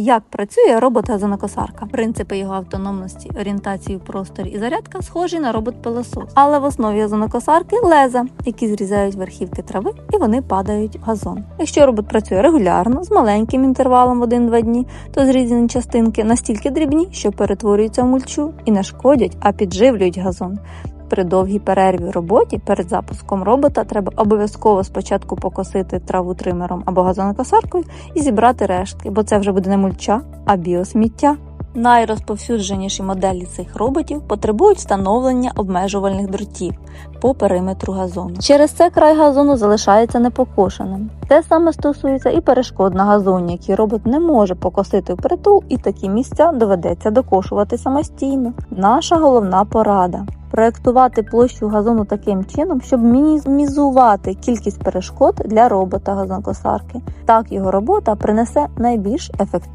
Як працює робот-газонокосарка? Принципи його автономності, орієнтації в просторі і зарядка схожі на робот-пилосос. Але в основі газонокосарки леза, які зрізають верхівки трави і вони падають в газон. Якщо робот працює регулярно з маленьким інтервалом в 1-2 дні, то зрізані частинки настільки дрібні, що перетворюються в мульчу і не шкодять, а підживлюють газон. При довгій перерві роботі перед запуском робота треба обов'язково спочатку покосити траву тримером або газонокосаркою і зібрати рештки, бо це вже буде не мульча, а біосміття. Найрозповсюдженіші моделі цих роботів потребують встановлення обмежувальних дротів по периметру газону. Через це край газону залишається непокошеним. Те саме стосується і перешкод на газоні, які робот не може покосити впритул, і такі місця доведеться докошувати самостійно. Наша головна порада. Проектувати площу газону таким чином, щоб мінімізувати кількість перешкод для робота газонокосарки. Так його робота принесе найбільш ефективність.